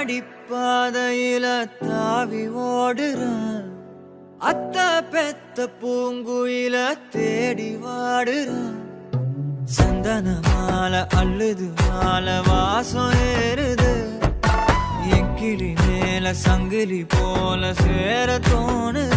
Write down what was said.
அடிப்பாதையில தாவி ஓடுறான். அத்த பெத்த பூங்குயில தேடி வாடுறான். சந்தன மாலை அள்ளுது மாலை வாசம் ஏறுது. என் கிளி மேல சங்கிலி போல சேர தோணு